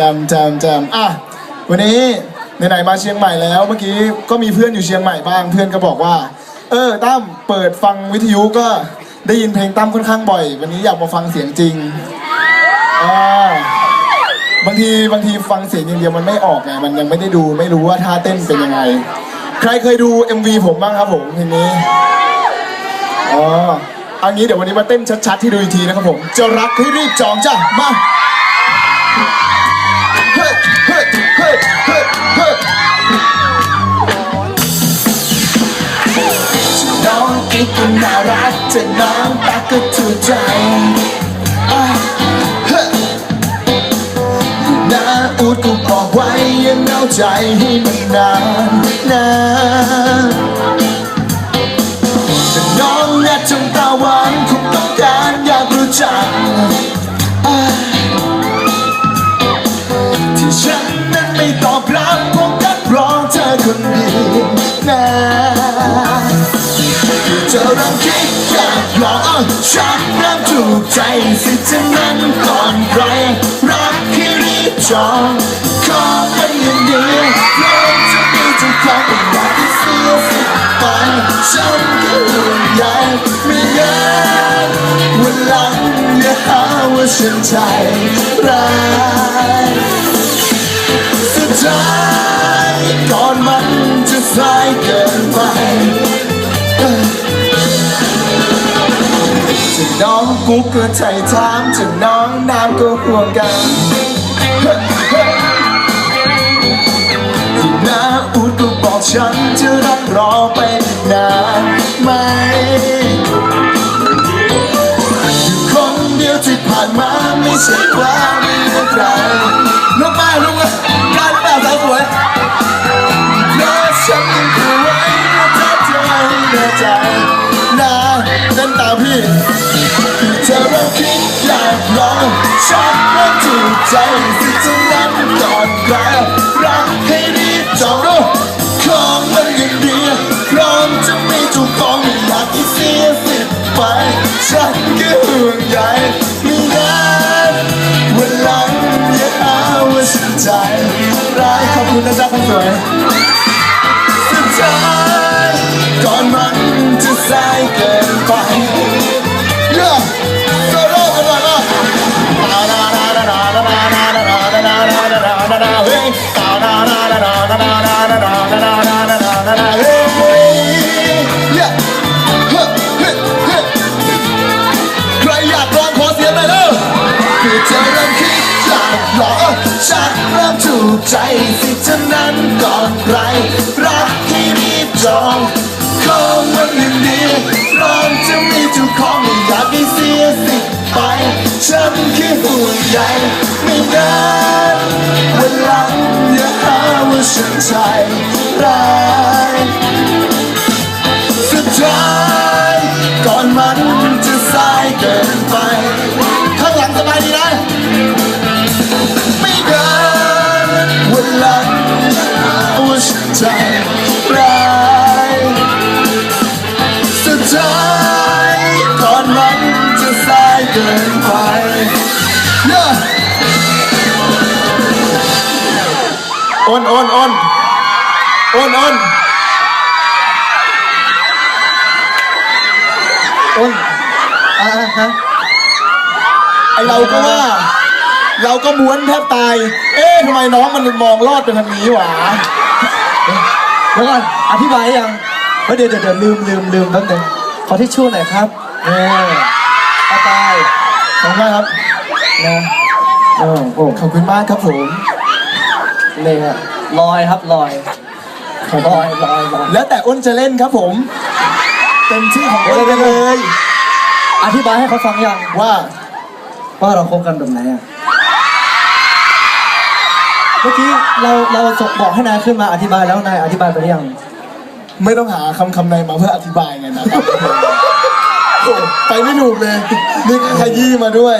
จำจำจำอะวันนี้ไหนๆมาเชียงใหม่แล้วเมื่อกี้ก็มีเพื่อนอยู่เชียงใหม่บ้างเพื่อนก็บอกว่า เออตั้มเปิดฟังวิทยุก็ได้ยินเพลงตั้มค่อนข้างบ่อย วันนี้อยากมาฟังเสียงจริงอ่าบางทีบางทีฟังเสียงอย่างเดียวมันไม่ออกไงมันยังไม่ได้ดูไม่รู้ว่าท่าเต้นเป็นยังไง ใครเคยดู MV ผมบ้างครับผมเพลงนี้อ๋อเอางี้เดี๋ยววันนี้มาเต้นชัดๆที่ดูอีกทีนะครับผม จะรักให้รีบจองจ้ะมา น้องกิ๊กก็น่ารักแต่น้องตาก็ถูกใจอะเฮ้ยน้าอูดก็บอกไว้ยังเอาใจให้มันนานนานแต่น้องแนทำตาหวานคงต้องการอยากรู้จักที่ฉันนั้นไม่ตอบรับเพราะกัดรองเธอคนเดียวนะ ที่เธอเริ่มคิดอยากลองอะฉันเริ่มถูกใจสิจะนั้นก่อนใครรักที่รีบจองขอเป็นอย่างเดียวเราจะมีเจ้าของเป็นอยากที่เสียสิทธิ์ไปฉันก็ห่วงใยไม่งั้นวันหลังอย่าหาว่าฉันใจร้ายสุดท้ายก่อนมันจะสายเกิน น้องกุ๊กก็ใจถามจะน้องน้ำก็ห่วงกันที่น้าอูดก็บอกฉันจะรักรอไปนานไหมอยู่คนเดียวที่ผ่านมาไม่ใช่ความมีใครลงมาลงมาได้หรือเปล่าสาวสวยเพราะฉันยังคงไว้ว่าเธอจะไม่แน่ใจนะเต้นตามพี่ากลองฉันเริ่มถูกใจสิจะนั้นก่อนใครรักให้รีจองดูของมันยังดีพร้อมจะมีจุกของอยากให้เสียสิทธิ์ไปฉันก็ห่วงใยไม่นานวันหลังอย่าหาว่าฉันใจร้ายขอบคุณนะจ๊ะคนสวย ใจสิเท่านั้นก่อนใครรักที่รีบจองของวันยังดีพร้อมจะมีเจ้าของไม่อยากให้เสียสิทธิ์ไปฉันแค่ห่วงใยไม่นานวันหลังอย่าหาว่าฉันใจ กินไป Yeah อ้นอ้นอ้นอ้นอ้นโอ้ยอ่าฮะไอเราก็ว่า เราก็ม้วนแทบตาย เอ๊ะทำไมน้องมันมองลอดไปทางนี้หวะเดี๋ยวก่อนอธิบายยังเฮ้ยเดี๋ยวเดี๋ยวเดี๋ยวลืมลืมลืมแป๊บนึงขอที่ช่วยหน่อยครับเนี่ย ตาตายขอบคุณมากครับนะโอ้โหขอบคุณมากครับผมเลยฮะลอยครับลอยลอยลอยลอยแล้วแต่อ้นจะเล่นครับผมเต็มที่ของอ้นไปเลย อธิบายให้เขาฟังยังว่าว่าเราคบกันแบบไหนอะเมื่อกี้เราเราส่งบอกให้นายขึ้นมาอธิบายแล้วนายอธิบายไปหรือยัง ไม่ต้องหาคำคำในมาเพื่ออธิบายไงนะครับโอ้ ไปไม่ถูกเลยนี่ขยี้มาด้วย